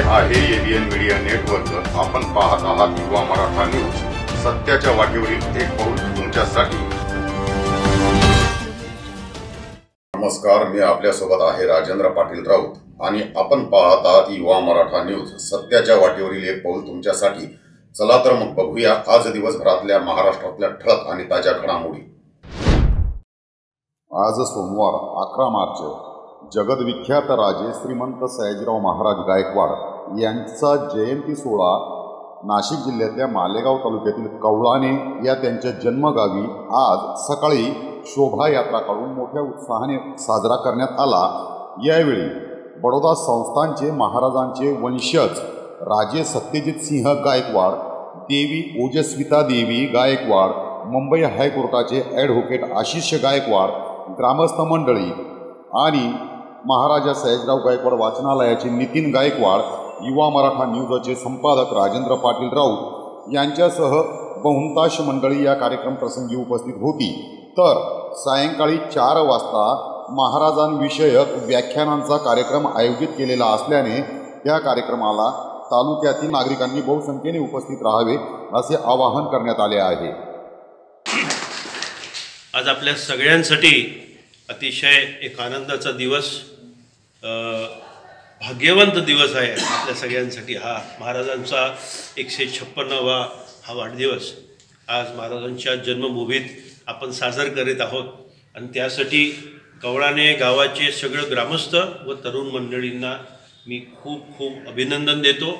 आहे ABN media network आपण पाहत आहात युवा मराठा न्यूज. सत्याच्या वाटेवरील एक पाऊल तुमच्यासाठी. नमस्कार मी आपल्यासोबत आहे राजेंद्र पाटील राऊत आणि आपण पाहत आहात युवा मराठा न्यूज. सत्याच्या वाटेवरील एक पाऊल तुमच्यासाठी. चला तर मग बघूया आज दिवसभरातल्या महाराष्ट्रातल्या ठळक आणि ताज्या घडामोडी. आज सोमवार अकरा मार्च जगदविख्यात राजे श्रीमंत सयाजीराव महाराज गायकवाड यांचा जयंती सोहळा नाशिक जिल्ह्यातल्या मालेगाव तालुक्यातील कवळाने या त्यांच्या जन्मगावी आज सकाळी शोभायात्रा काढून मोठ्या उत्साहाने साजरा करण्यात आला. यावेळी बडोदा संस्थानचे महाराजांचे वंशज राजे सत्यजित सिंह गायकवाड देवी ओजस्विता देवी गायकवाड मुंबई हायकोर्टाचे ॲडव्होकेट आशिष गायकवाड ग्रामस्थ मंडळी आणि महाराजा सयाजराव गायकवाड वाचनालयाचे नितीन गायकवाड युवा मराठा न्यूजचे संपादक राजेंद्र पाटील राऊत यांच्यासह बहुतांश मंडळी या कार्यक्रम प्रसंगी उपस्थित होती. तर सायंकाळी चार वाजता महाराजांविषयक व्याख्यानांचा कार्यक्रम आयोजित केलेला असल्याने या कार्यक्रमाला तालुक्यातील नागरिकांनी बहुसंख्येने उपस्थित राहावे असे आवाहन करण्यात आले आहे. आज आपल्या सगळ्यांसाठी अतिशय एक आनंदाचा दिवस भाग्यवंत दिवस आहे आपल्या सगळ्यांसाठी. हा महाराजांचा एकशे छप्पन्नावा हा वाढदिवस. आज महाराजांच्या जन्मभूमीत आपण साजर करीत आहोत. आणि त्यासाठी कवळाने गावाचे सगळं ग्रामस्थ व तरुण मंडळींना मी खूप खूप अभिनंदन देतो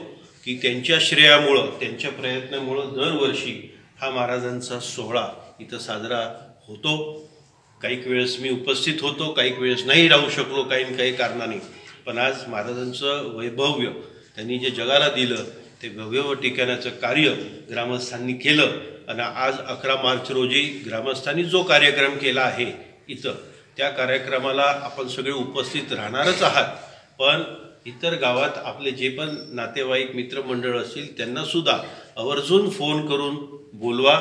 की त्यांच्या श्रेयामुळं त्यांच्या प्रयत्नामुळं दरवर्षी हा महाराजांचा सोहळा इथं साजरा होतो. काही वेळेस मी उपस्थित होतो काही वेळेस नाही राहू शकलो काही काही कारणाने. पण आज महाराजांचं वैभव्य त्यांनी जे जगाला दिलं ते भव्य व कार्य ग्रामस्थांनी केलं. आणि आज अकरा मार्च रोजी ग्रामस्थांनी जो कार्यक्रम केला आहे इथं त्या कार्यक्रमाला आपण सगळे उपस्थित राहणारच आहात. पण इतर गावात आपले जे पण नातेवाईक मित्रमंडळ असतील त्यांनासुद्धा आवर्जून फोन करून बोलवा.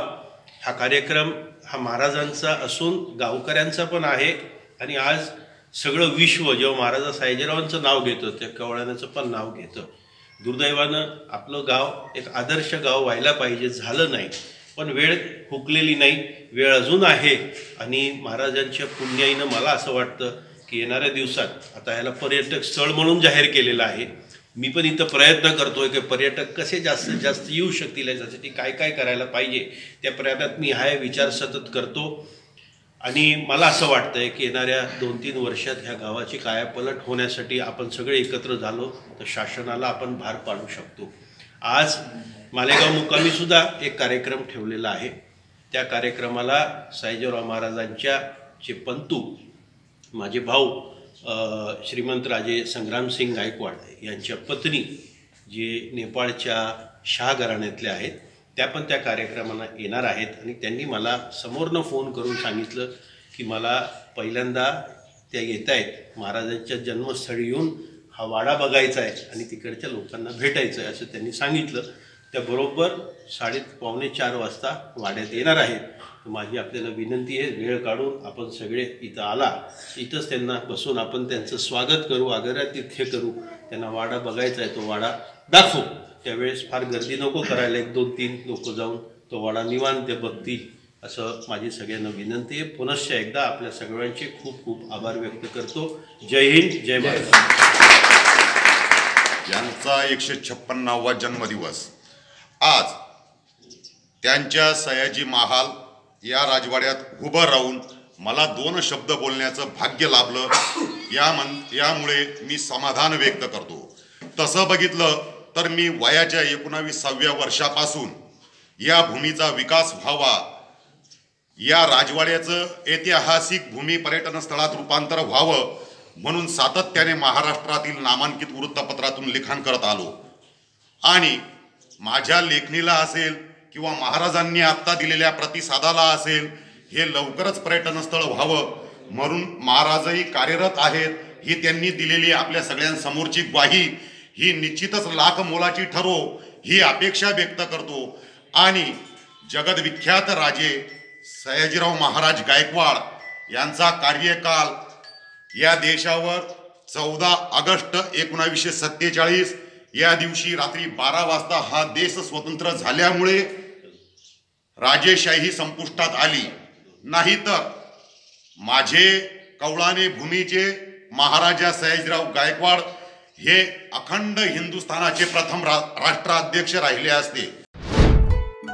हा कार्यक्रम हा महाराजांचा असून गावकऱ्यांचा पण आहे. आणि आज सगळं विश्व जेव्हा महाराजा सायजीरावांचं नाव घेतं त्या कवळ्याचं पण नाव घेतं. दुर्दैवानं आपलं गाव एक आदर्श गाव व्हायला पाहिजे झालं नाही. पण वेळ हुकलेली नाही वेळ अजून आहे. आणि महाराजांच्या पुण्याईनं मला असं वाटतं की येणाऱ्या दिवसात आता ह्याला पर्यटक स्थळ म्हणून जाहीर केलेलं आहे. मी पण इथं प्रयत्न करतोय की पर्यटक कसे जास्तीत जास्त येऊ शकतील याच्यासाठी काय काय करायला पाहिजे त्या प्रयत्नात मी हा विचार सतत करतो. आणि मला असं वाटतंय की येणाऱ्या दोन तीन वर्षात ह्या गावाची कायापलट होण्यासाठी आपण सगळे एकत्र झालो तर शासनाला आपण भार पाडू शकतो. आज मालेगाव मुक्कामी सुद्धा एक कार्यक्रम ठेवलेला आहे. त्या कार्यक्रमाला साईजीराव महाराजांच्या जे पंतू माझे भाऊ श्रीमंत राजे संग्रामसिंग गायकवाड यांच्या पत्नी जे नेपाळच्या शाह घराण्यातल्या आहेत त्या पण त्या कार्यक्रमाला येणार आहेत. आणि त्यांनी मला समोरनं फोन करून सांगितलं की मला पहिल्यांदा त्या येत आहेत महाराजांच्या जन्मस्थळी येऊन हा वाडा बघायचा आहे आणि तिकडच्या लोकांना भेटायचं आहे असं त्यांनी सांगितलं. त्याबरोबर साडे पावणे चार वाजता वाड्यात येणार आहेत. तर माझी आपल्याला विनंती आहे वेळ काढून आपण सगळे इथं आला. इथंच त्यांना बसून आपण त्यांचं स्वागत करू आग्रहातिथ्य करू. त्यांना वाडा बघायचा आहे तो वाडा दाखवू. त्यावेळेस फार गर्दी नको करायला एक दोन तीन लोक जाऊन तो वाडा निवांत बघतील असं माझी सगळ्यांना विनंती आहे. पुनश्च एकदा आपल्या सगळ्यांचे खूप खूप आभार व्यक्त करतो. जय हिंद जय महाराज यांचा एकशे छप्पन्नावा जन्मदिवस. आज त्यांच्या सयाजी महाल या राजवाड्यात उभं राहून मला दोन शब्द बोलण्याचं भाग्य लाभलं. या मन यामुळे मी समाधान व्यक्त करतो. तसं बघितलं तर मी वयाच्या एकोणावीसाव्या वर्षापासून या भूमीचा विकास व्हावा. या राजवाड्याचं ऐतिहासिक भूमी पर्यटन स्थळात रूपांतर व्हावं म्हणून सातत्याने महाराष्ट्रातील नामांकित वृत्तपत्रातून लिखाण करत आलो. आणि माझ्या लेखणीला असेल किंवा महाराजांनी आत्ता दिलेल्या प्रतिसादाला असेल हे लवकरच पर्यटनस्थळ व्हावं. म्हणून महाराजही कार्यरत आहेत. ही त्यांनी दिलेली आपल्या सगळ्यांसमोरची ग्वाही. ही निश्चितच लाख मोलाची ठरो ही अपेक्षा व्यक्त करतो. आणि जगदविख्यात राजे सयाजीराव महाराज गायकवाड यांचा कार्यकाल या देशावर चौदा ऑगस्ट एकोणावीसशे सत्तेचाळीस या दिवशी रात्री बारा वाजता हा देश स्वतंत्र झाल्यामुळे राजेशाही संपुष्टात आली. नाहीतर माझे कवळाने भूमीचे महाराजा सयाजीराव गायकवाड हे अखंड हिंदुस्थानाचे प्रथम रा राष्ट्राध्यक्ष राहिले असते.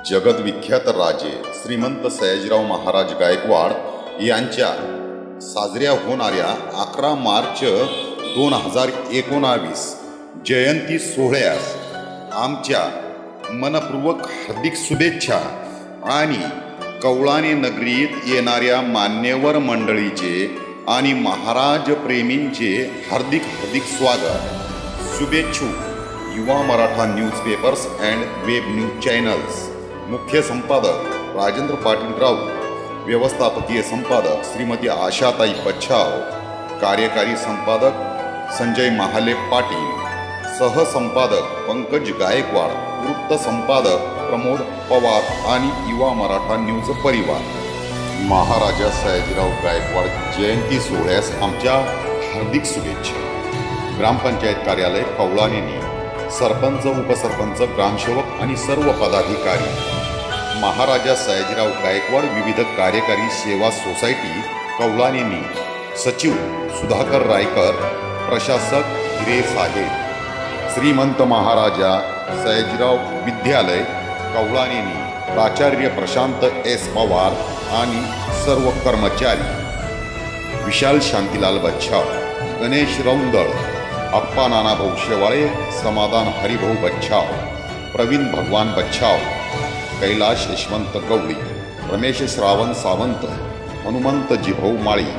जगदविख्यात राजे श्रीमंत सयाजीराव महाराज गायकवाड यांच्या साजऱ्या होणाऱ्या अकरा मार्च दोन हजार एकोणावीस जयंती सोहळ्यास आमच्या मनपूर्वक हार्दिक शुभेच्छा. आणि कवळाने नगरीत येणाऱ्या मान्यवर मंडळीचे आणि महाराज प्रेमींचे हार्दिक हार्दिक स्वागत. शुभेच्छू. Yuva Maratha newspapers and web news channels. मुख्य संपादक राजेंद्र पाटील राऊत. व्यवस्थापकीय संपादक श्रीमती आशाताई पच्छाव. कार्यकारी संपादक संजय महाले पाटील. सहसंपादक पंकज गायकवाड वृत्त संपादक प्रमोद पवार आणि युवा मराठा न्यूज परिवार. महाराजा सयाजीराव गायकवाड जयंती सोहळ्यास आमच्या हार्दिक शुभेच्छा. ग्रामपंचायत कार्यालय कवळानेनी सरपंच उपसरपंच ग्रामसेवक आणि सर्व पदाधिकारी. महाराजा सयाजीराव गायकवाड विविध कार्यकारी सेवा सोसायटी कवळानेनी सचिव सुधाकर रायकर प्रशासक हिरे साहेब. श्रीमंत महाराजा सयाजीराव विद्यालय कवळानेनी प्राचार्य प्रशांत एस पवार आणि सर्व कर्मचारी. विशाल शांतीलाल बच्छाव गणेश रौंदळ अप्पा नानाभाऊ शेवाळे समाधान हरिभाऊ बच्छाव प्रवीण भगवान बच्छाव कैलाश यशवंत गवळी रमेश श्रावण सावंत हनुमंत जिभाऊ माळी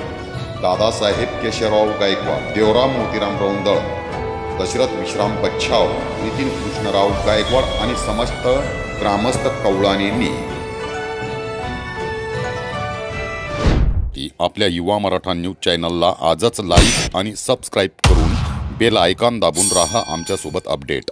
दादासाहेब केशवराव गायकवाड देवराम मोतीराम रौंदळ दशरथ विश्राम बच्छाव नितीन कृष्णराव गायकवाड आणि समस्त ग्रामस्थ कवळानेंनी आपल्या युवा मराठा न्यूज चॅनलला आजच लाईक आणि सबस्क्राईब करून बेल आयकॉन दाबून राहा आमच्यासोबत अपडेट.